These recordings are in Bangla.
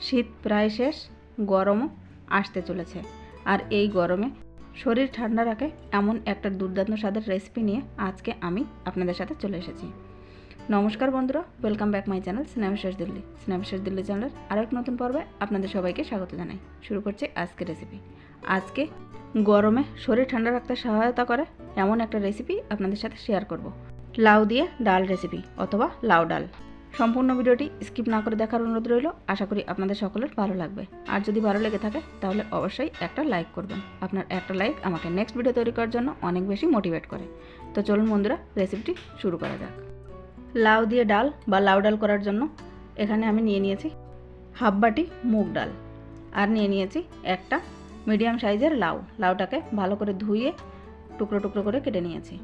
শীত প্রায় শেষ, গরমও আসতে চলেছে। আর এই গরমে শরীর ঠান্ডা রাখে এমন একটা দুর্দান্ত স্বাদের রেসিপি নিয়ে আজকে আমি আপনাদের সাথে চলে এসেছি। নমস্কার বন্ধুরা ওয়েলকাম ব্যাক মাই চ্যানেল স্ন্যামশেষ দিল্লি স্ন্যামশেষ দিল্লি চ্যানেলের আরও এক নতুন পর্বে আপনাদের সবাইকে স্বাগত জানাই। শুরু করছে আজকে রেসিপি আজকে গরমে শরীর ঠান্ডা রাখতে সহায়তা করে এমন একটা রেসিপি আপনাদের সাথে শেয়ার করব। লাউ দিয়ে ডাল রেসিপি অথবা লাউ ডাল। সম্পূর্ণ ভিডিওটি স্কিপ না করে দেখার অনুরোধ রইল। আশা করি আপনাদের সকলের ভালো লাগবে। আর যদি ভালো লেগে থাকে, তাহলে অবশ্যই একটা লাইক করবেন। আপনার একটা লাইক আমাকে নেক্সট ভিডিও তৈরি করার জন্য অনেক বেশি মোটিভেট করে। তো চলুন বন্ধুরা রেসিপিটি শুরু করা যাক। লাউ দিয়ে ডাল বা লাউ ডাল করার জন্য এখানে আমি নিয়ে নিয়েছি হাফ বাটি মুগ ডাল। আর নিয়ে নিয়েছি একটা মিডিয়াম সাইজের লাউ। লাউটাকে ভালো করে ধুয়ে টুকরো টুকরো করে কেটে নিয়েছি।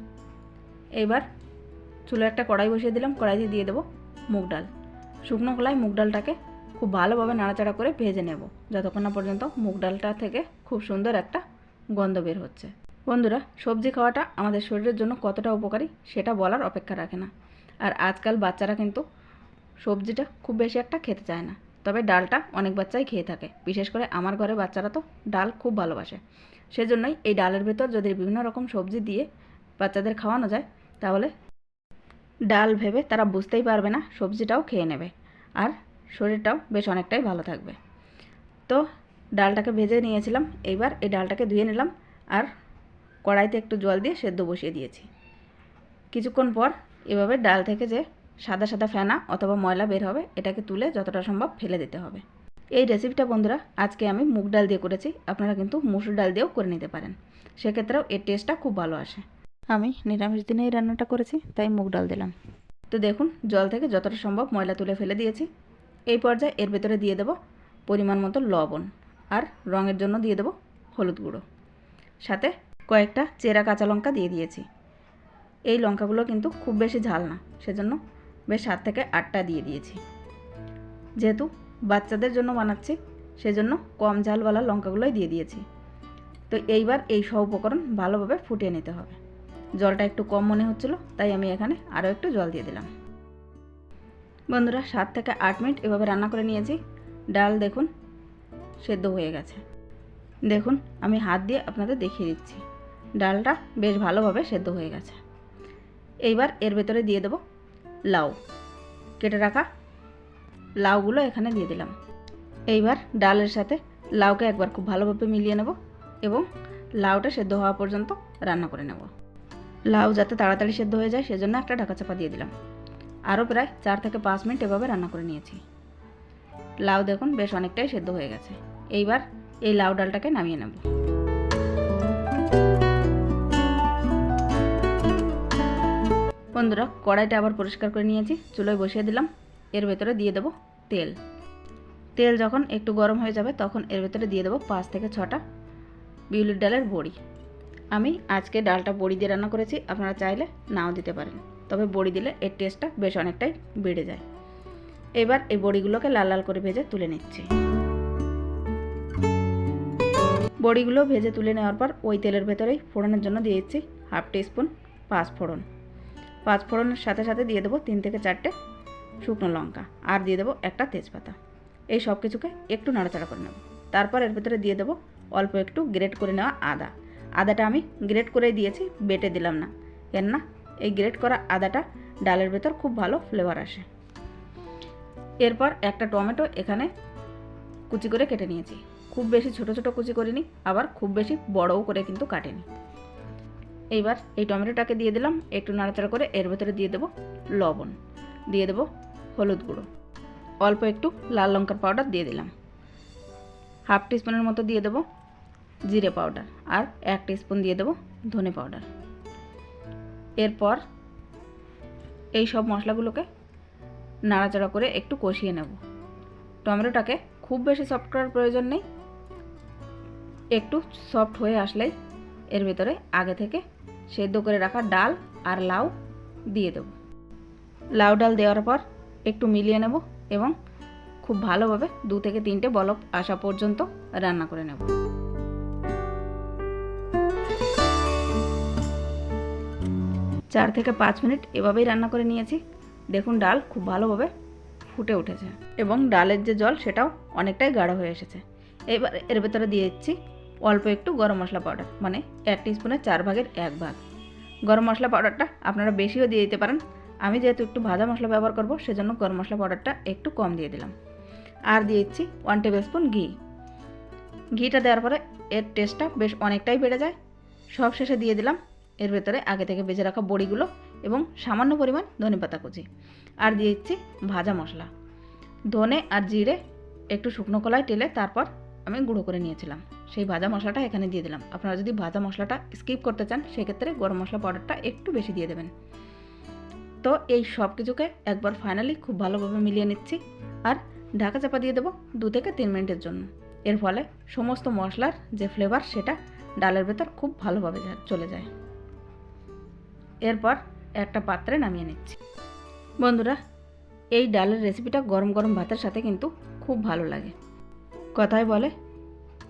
এবার চুলো একটা কড়াই বসিয়ে দিলাম। কড়াইতে দিয়ে দেবো মুগ ডাল। শুকনো কলায় মুগ ডালটাকে খুব ভালোভাবে নাড়াচাড়া করে ভেজে নেব, যতক্ষণ না পর্যন্ত মুগ ডালটা থেকে খুব সুন্দর একটা গন্ধ বের হচ্ছে। বন্ধুরা, সবজি খাওয়াটা আমাদের শরীরের জন্য কতটা উপকারী সেটা বলার অপেক্ষা রাখে না। আর আজকাল বাচ্চারা কিন্তু সবজিটা খুব বেশি একটা খেতে চায় না। তবে ডালটা অনেক বাচ্চাই খেয়ে থাকে। বিশেষ করে আমার ঘরে বাচ্চারা তো ডাল খুব ভালোবাসে। সেজন্যই এই ডালের ভেতর যদি বিভিন্ন রকম সবজি দিয়ে বাচ্চাদের খাওয়ানো যায়, তাহলে ডাল ভেবে তারা বুঝতেই পারবে না সবজিটাও খেয়ে নেবে। আর শরীরটাও বেশ অনেকটাই ভালো থাকবে। তো ডালটাকে ভেজে নিয়েছিলাম এইবার এই ডালটাকে ধুয়ে নিলাম আর কড়াইতে একটু জল দিয়ে সেদ্ধ বসিয়ে দিয়েছি। কিছুক্ষণ পর এভাবে ডাল থেকে যে সাদা সাদা ফেনা অথবা ময়লা বের হবে, এটাকে তুলে যতটা সম্ভব ফেলে দিতে হবে। এই রেসিপিটা বন্ধুরা, আজকে আমি মুগ ডাল দিয়ে করেছি, আপনারা কিন্তু মুসুর ডাল দিয়েও করে নিতে পারেন। সেক্ষেত্রেও এর টেস্টটা খুব ভালো আসে। আমি নিরামিষ দিনে এই রান্নাটা করেছি, তাই মুগ ডাল দিলাম। তো দেখুন, জল থেকে যতটা সম্ভব ময়লা তুলে ফেলে দিয়েছি। এই পর্যায়ে এর ভেতরে দিয়ে দেবো পরিমাণ মতো লবণ আর রঙের জন্য দিয়ে দেবো হলুদ গুঁড়ো। সাথে কয়েকটা চেরা কাঁচা লঙ্কা দিয়ে দিয়েছি। এই লঙ্কাগুলো কিন্তু খুব বেশি ঝাল না, সেজন্য বেশ সাত থেকে আটটা দিয়ে দিয়েছি। যেহেতু বাচ্চাদের জন্য বানাচ্ছি, সেজন্য কম ঝালওয়ালা লঙ্কাগুলোই দিয়ে দিয়েছি। তো এইবার এই সব উপকরণ ভালোভাবে ফুটিয়ে নিতে হবে। জলটা একটু কম মনে হচ্ছিল, তাই আমি এখানে আরও একটু জল দিয়ে দিলাম। বন্ধুরা, সাত থেকে আট মিনিট এভাবে রান্না করে নিয়েছি। ডাল দেখুন, সেদ্ধ হয়ে গেছে। দেখুন, আমি হাত দিয়ে আপনাদের দেখিয়ে দিচ্ছি। ডালটা বেশ ভালোভাবে সেদ্ধ হয়ে গেছে। এইবার এর ভেতরে দিয়ে দেবো লাউ। কেটে রাখা লাউগুলো এখানে দিয়ে দিলাম। এইবার ডালের সাথে লাউকে একবার খুব ভালোভাবে মিলিয়ে নেব এবং লাউটা সেদ্ধ হওয়া পর্যন্ত রান্না করে নেব। লাউ যাতে তাড়াতাড়ি সেদ্ধ হয়ে যায়, সেজন্য একটা ঢাকা চাপা দিয়ে দিলাম। আরও প্রায় চার থেকে পাঁচ মিনিট এভাবে রান্না করে নিয়েছি। লাউ দেখুন বেশ অনেকটাই সেদ্ধ হয়ে গেছে। এইবার এই লাউ ডালটাকে নামিয়ে নেব। বন্ধুরা, কড়াইটা আবার পরিষ্কার করে নিয়েছি। চুলোয় বসিয়ে দিলাম। এর ভেতরে দিয়ে দেবো তেল। তেল যখন একটু গরম হয়ে যাবে, তখন এর ভেতরে দিয়ে দেবো পাঁচ থেকে ছটা বিউলির ডালের বড়ি। আমি আজকে ডালটা বড়ি দিয়ে রান্না করেছি, আপনারা চাইলে নাও দিতে পারেন। তবে বড়ি দিলে এর টেস্টটা বেশ অনেকটাই বেড়ে যায়। এবার এই বড়িগুলোকে লাল লাল করে ভেজে তুলে নিচ্ছি। বড়িগুলো ভেজে তুলে নেওয়ার পর ওই তেলের ভেতরেই ফোড়নের জন্য দিয়ে দিচ্ছি হাফ টিস্পুন পাঁচ ফোড়ন। পাঁচ ফোড়নের সাথে সাথে দিয়ে দেবো তিন থেকে চারটে শুকনো লঙ্কা আর দিয়ে দেবো একটা তেজপাতা। এই সব কিছুকে একটু নাড়াচাড়া করে নেব। তারপর এর ভেতরে দিয়ে দেবো অল্প একটু গ্রেট করে নেওয়া আদা। আদাটা আমি গ্রেট করে দিয়েছি, বেটে দিলাম না। কেন না এই গ্রেট করা আদাটা ডালের ভেতর খুব ভালো ফ্লেভার আসে। এরপর একটা টমেটো এখানে কুচি করে কেটে নিয়েছি। খুব বেশি ছোট ছোট কুচি করিনি, আবার খুব বেশি বড়ও করে কিন্তু কাটেনি। এইবার এই টমেটোটাকে দিয়ে দিলাম, একটু নাড়াচাড়া করে এর ভেতরে দিয়ে দেবো লবণ। দিয়ে দেবো হলুদ গুঁড়ো। অল্প একটু লাল লঙ্কার পাউডার দিয়ে দিলাম। হাফ টিস্পুনের মতো দিয়ে দেবো জিরে পাউডার আর এক টিস্পুন দিয়ে দেবো ধনে পাউডার। এরপর এই সব মশলাগুলোকে নাড়াচাড়া করে একটু কষিয়ে নেব। টমেটোটাকে খুব বেশি সফট করার প্রয়োজন নেই। একটু সফট হয়ে আসলেই এর ভেতরে আগে থেকে সেদ্ধ করে রাখা ডাল আর লাউ দিয়ে দেব। লাউ ডাল দেওয়ার পর একটু মিলিয়ে নেব এবং খুব ভালোভাবে দু থেকে তিনটে বলক আসা পর্যন্ত রান্না করে নেব। চার থেকে পাঁচ মিনিট এভাবেই রান্না করে নিয়েছি। দেখুন ডাল খুব ভালোভাবে ফুটে উঠেছে এবং ডালের যে জল সেটাও অনেকটাই গাঢ় হয়ে এসেছে। এবার এর ভেতরে দিয়ে দিচ্ছি অল্প একটু গরম মশলা পাউডার মানে এক স্পুনের চার ভাগের এক ভাগ। গরম মশলা পাউডারটা আপনারা বেশিও দিয়ে দিতে পারেন। আমি যেহেতু একটু ভাজা মশলা ব্যবহার করব, সেজন্য গরম মশলা পাউডারটা একটু কম দিয়ে দিলাম। আর দিয়ে দিচ্ছি ওয়ান টেবিল স্পুন ঘি। ঘিটা দেওয়ার পরে এর টেস্টটা বেশ অনেকটাই বেড়ে যায়। সব শেষে দিয়ে দিলাম এর ভেতরে আগে থেকে বেজে রাখা বড়িগুলো এবং সামান্য পরিমাণ ধনে পাতা কুচি। আর দিয়ে দিচ্ছি ভাজা মশলা। ধনে আর জিরে একটু শুকনো কলায় টেলে তারপর আমি গুঁড়ো করে নিয়েছিলাম। সেই ভাজা মশলাটা এখানে দিয়ে দিলাম। আপনারা যদি ভাজা মশলাটা স্কিপ করতে চান, সেক্ষেত্রে গরম মশলা পাউডারটা একটু বেশি দিয়ে দেবেন। তো এই সব কিছুকে একবার ফাইনালি খুব ভালোভাবে মিলিয়ে নিচ্ছি। আর ঢাকা চাপা দিয়ে দেবো দু থেকে তিন মিনিটের জন্য। এর ফলে সমস্ত মশলার যে ফ্লেভার সেটা ডালের ভেতর খুব ভালোভাবে চলে যায়। এরপর একটা পাত্রে নামিয়ে নিচ্ছি। বন্ধুরা, এই ডালের রেসিপিটা গরম গরম ভাতের সাথে কিন্তু খুব ভালো লাগে। কথায় বলে,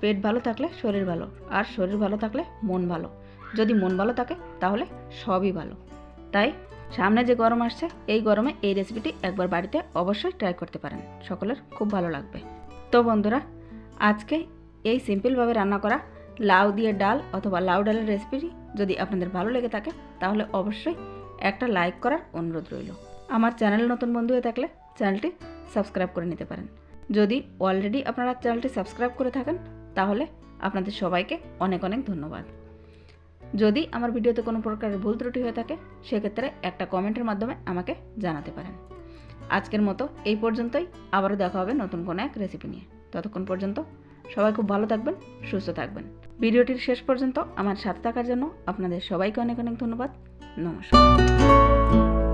পেট ভালো থাকলে শরীর ভালো আর শরীর ভালো থাকলে মন ভালো। যদি মন ভালো থাকে, তাহলে সবই ভালো। তাই সামনে যে গরম আসছে, এই গরমে এই রেসিপিটি একবার বাড়িতে অবশ্যই ট্রাই করতে পারেন। সকলের খুব ভালো লাগবে। তো বন্ধুরা, আজকে এই সিম্পলভাবে রান্না করা লাউ দিয়ে ডাল অথবা লাউ ডালের রেসিপিটি যদি আপনাদের ভালো লেগে থাকে, তাহলে অবশ্যই একটা লাইক করার অনুরোধ রইল। আমার চ্যানেল নতুন বন্ধু হয়ে থাকলে চ্যানেলটি সাবস্ক্রাইব করে নিতে পারেন। যদি অলরেডি আপনারা চ্যানেলটি সাবস্ক্রাইব করে থাকেন, তাহলে আপনাদের সবাইকে অনেক অনেক ধন্যবাদ। যদি আমার ভিডিওতে কোনো প্রকারের ভুল ত্রুটি হয়ে থাকে, সেক্ষেত্রে একটা কমেন্টের মাধ্যমে আমাকে জানাতে পারেন। আজকের মতো এই পর্যন্তই, আবারও দেখা হবে নতুন কোনো এক রেসিপি নিয়ে। ততক্ষণ পর্যন্ত সবাই খুব ভালো থাকবেন, সুস্থ থাকবেন। ভিডিওটির শেষ পর্যন্ত আমার সাথে থাকার জন্য আপনাদের সবাইকে অনেক অনেক ধন্যবাদ। নমস্কার।